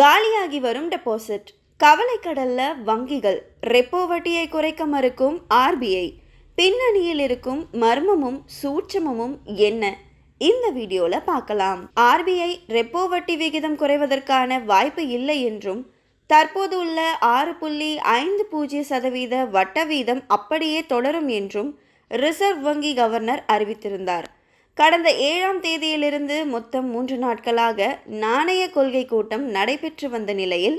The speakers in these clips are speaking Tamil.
காலியாகி வரும் டெபாசிட் கவலைக்கடல்ல வங்கிகள். ரெப்போ வட்டியை குறைக்க மறுக்கும் ஆர்பிஐ பின்னணியில் இருக்கும் மர்மமும் சூட்சமமும் என்ன? இந்த வீடியோவில் பார்க்கலாம். ஆர்பிஐ ரெப்போ வட்டி விகிதம் குறைவதற்கான வாய்ப்பு இல்லை என்றும் தற்போது உள்ள ஆறு புள்ளி ஐந்து பூஜ்ஜிய சதவீத வட்ட வீதம் அப்படியே தொடரும் என்றும் ரிசர்வ் வங்கி கவர்னர் அறிவித்திருந்தார். கடந்த ஏழாம் தேதியிலிருந்து மொத்தம் மூன்று நாட்களாக நாணய கொள்கை கூட்டம் நடைபெற்று வந்த நிலையில்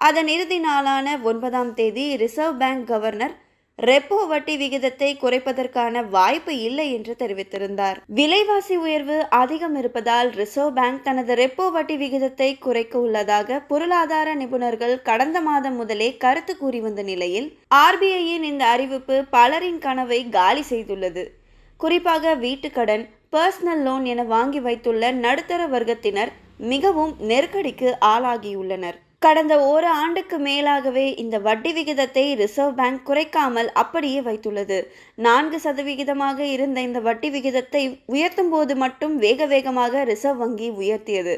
அதன் இறுதி நாளான ஒன்பதாம் தேதி ரிசர்வ் பேங்க் கவர்னர் ரெப்போ வட்டி விகிதத்தை குறைப்பதற்கான வாய்ப்பு இல்லை என்று தெரிவித்திருந்தார். விலைவாசி உயர்வு அதிகம் இருப்பதால் ரிசர்வ் பேங்க் தனது ரெப்போ வட்டி விகிதத்தை குறைக்க உள்ளதாக பொருளாதார நிபுணர்கள் கடந்த மாதம் முதலே கருத்து கூறி வந்த நிலையில் ஆர்பிஐயின் இந்த அறிவிப்பு பலரின் கனவை காலி செய்துள்ளது. குறிப்பாக வீட்டுக்கடன் பர்சனல் லோன் என வாங்கி வைத்துள்ள நடுத்தர வர்க்கத்தினர் மிகவும் நெருக்கடிக்கு ஆளாகியுள்ளனர். கடந்த ஒரு ஆண்டுக்கு மேலாகவே இந்த வட்டி விகிதத்தை ரிசர்வ் பேங்க் குறைக்காமல் அப்படியே வைத்துள்ளது. நான்கு சதவிகிதமாக இருந்த இந்த வட்டி விகிதத்தை உயர்த்தும் போது மட்டும் வேக வேகமாக ரிசர்வ் வங்கி உயர்த்தியது.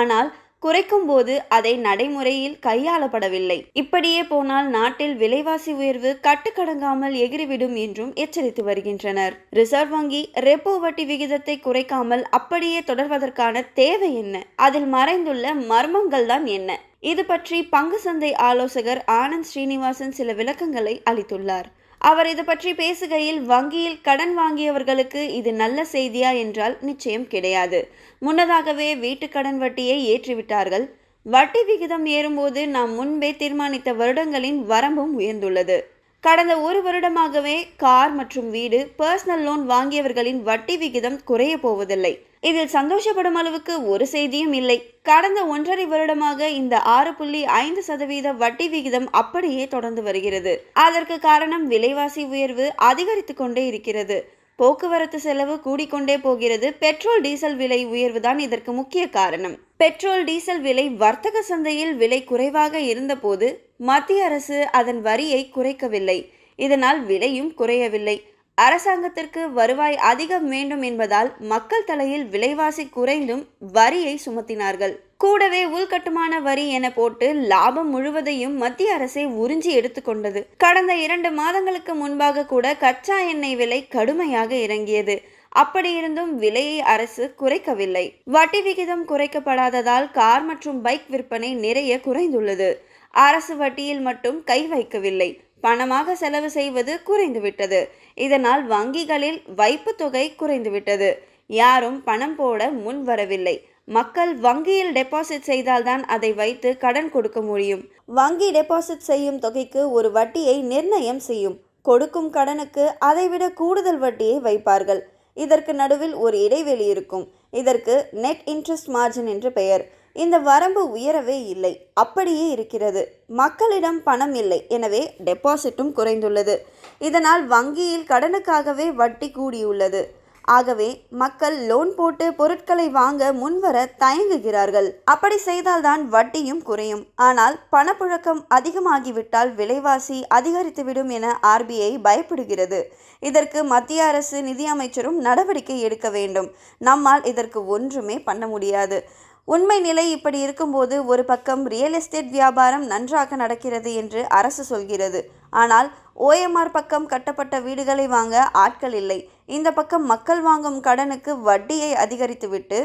ஆனால் குறைக்கும் போது அதை நடைமுறையில் கையாளப்படவில்லை. இப்படியே போனால் நாட்டில் விலைவாசி உயர்வு கட்டுக்கடங்காமல் எகிரிவிடும் என்றும் எச்சரித்து வருகின்றனர். ரிசர்வ் வங்கி ரெப்போ வட்டி விகிதத்தை குறைக்காமல் அப்படியே தொடர்வதற்கான தேவை என்ன? அதில் மறைந்துள்ள மர்மங்கள் தான் என்ன? இது பற்றி பங்கு சந்தை ஆலோசகர் ஆனந்த் ஸ்ரீனிவாசன் சில விளக்கங்களை அளித்துள்ளார். அவர் இது பற்றி பேசுகையில் வங்கியில் கடன் வாங்கியவர்களுக்கு இது நல்ல செய்தியா என்றால் நிச்சயம் கிடையாது. முன்னதாகவே வீட்டு கடன் வட்டியை ஏற்றிவிட்டார்கள். வட்டி விகிதம் ஏறும்போது நாம் முன்பே தீர்மானித்த வருடங்களின் வரம்பும் உயர்ந்துள்ளது. கடந்த ஒரு வருடமாகவே கார் மற்றும் வீடு பர்சனல் லோன் வாங்கியவர்களின் வட்டி விகிதம் குறைய போவதில்லை. இதில் சந்தோஷப்படும் அளவுக்கு ஒரு செய்தியும் இல்லை. கடந்த ஒன்றரை வருடமாக இந்த ஆறு புள்ளி ஐந்து சதவீத வட்டி விகிதம் அப்படியே தொடர்ந்து வருகிறது. அதற்கு காரணம் விலைவாசி உயர்வு அதிகரித்து கொண்டே இருக்கிறது. போக்குவரத்து செலவு கூடிக்கொண்டே போகிறது. பெட்ரோல் டீசல் விலை உயர்வுதான் இதற்கு முக்கிய காரணம். பெட்ரோல் டீசல் விலை வர்த்தக சந்தையில் விலை குறைவாக இருந்தபோது மத்திய அரசு அதன் வரியை குறைக்கவில்லை. இதனால் விலையும் குறையவில்லை. அரசாங்கத்திற்கு வருவாய் அதிகம் வேண்டும் என்பதால் மக்கள் தலையில் விலைவாசி குறைந்தும் வரியை சுமத்தினார்கள். கூடவே உள்கட்டுமான வரி என போட்டு லாபம் முழுவதையும் மத்திய அரசே உறிஞ்சி எடுத்துக்கொண்டது கடந்த இரண்டு மாதங்களுக்கு முன்பாக கூட கச்சா எண்ணெய் விலை கடுமையாக இறங்கியது. அப்படியிருந்தும் விலையை அரசு குறைக்கவில்லை. வட்டி விகிதம் குறைக்கப்படாததால் கார் மற்றும் பைக் விற்பனை நிறைய குறைந்துள்ளது. அரசு வட்டியில் மட்டும் கை வைக்கவில்லை. பணமாக செலவு செய்வது குறைந்துவிட்டது. இதனால் வங்கிகளில் வைப்பு தொகை குறைந்துவிட்டது. யாரும் பணம் போட முன் வரவில்லை. மக்கள் வங்கியில் டெபாசிட் செய்தால்தான் அதை வைத்து கடன் கொடுக்க முடியும். வங்கி டெபாசிட் செய்யும் தொகைக்கு ஒரு வட்டியை நிர்ணயம் செய்யும். கொடுக்கும் கடனுக்கு அதைவிட கூடுதல் வட்டியை வைப்பார்கள். இதற்கு நடுவில் ஒரு இடைவெளி இருக்கும். இதற்கு நெட் இன்ட்ரெஸ்ட் மார்ஜின் என்று பெயர். இந்த வரம்பு உயரவே இல்லை. அப்படியே இருக்கிறது. மக்களிடம் பணம் இல்லை. எனவே டெபாசிட்டும் குறைந்துள்ளது. இதனால் வங்கியில் கடனுக்காகவே வட்டி கூடியுள்ளது. ஆகவே மக்கள் லோன் போட்டு பொருட்களை வாங்க முன்வர தயங்குகிறார்கள். அப்படி செய்தால்தான் வட்டியும் குறையும். ஆனால் பணப்புழக்கம் அதிகமாகிவிட்டால் விலைவாசி அதிகரித்துவிடும் என ஆர்பிஐ பயப்படுகிறது. இதற்கு மத்திய அரசு நிதியமைச்சரும் நடவடிக்கை எடுக்க வேண்டும். நம்மால் இதற்கு ஒன்றுமே பண்ண முடியாது. உண்மை நிலை இப்படி இருக்கும்போது ஒரு பக்கம் ரியல் எஸ்டேட் வியாபாரம் நன்றாக நடக்கிறது என்று அரசு சொல்கிறது. ஆனால் ஓஎம்ஆர் பக்கம் கட்டப்பட்ட வீடுகளை வாங்க ஆட்கள் இல்லை. இந்த பக்கம் மக்கள் வாங்கும் கடனுக்கு வட்டியை அதிகரித்துவிட்டு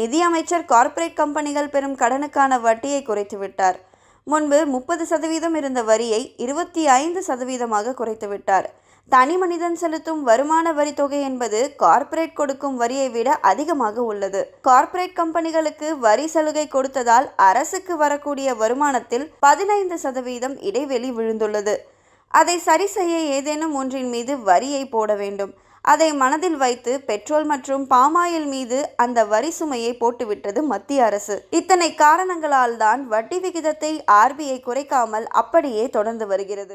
நிதியமைச்சர் கார்ப்பரேட் கம்பெனிகள் பெறும் கடனுக்கான வட்டியை குறைத்துவிட்டார். முன்பு முப்பது சதவீதம் இருந்த வரியை இருபத்தி ஐந்து சதவீதமாக குறைத்துவிட்டார். தனி மனிதன் செலுத்தும் வருமான வரி தொகை என்பது கார்ப்பரேட் கொடுக்கும் வரியை விட அதிகமாக உள்ளது. கார்ப்பரேட் கம்பெனிகளுக்கு வரி சலுகை கொடுத்ததால் அரசுக்கு வரக்கூடிய வருமானத்தில் பதினைந்து சதவீதம் இடைவெளி விழுந்துள்ளது. அதை சரி செய்ய ஏதேனும் ஒன்றின் மீது வரியை போட வேண்டும். அதை மனதில் வைத்து பெட்ரோல் மற்றும் பாமாயில் மீது அந்த வரி சுமையை போட்டுவிட்டது மத்திய அரசு. இத்தனை காரணங்களால் தான் வட்டி விகிதத்தை ஆர்பிஐ குறைக்காமல் அப்படியே தொடர்ந்து வருகிறது.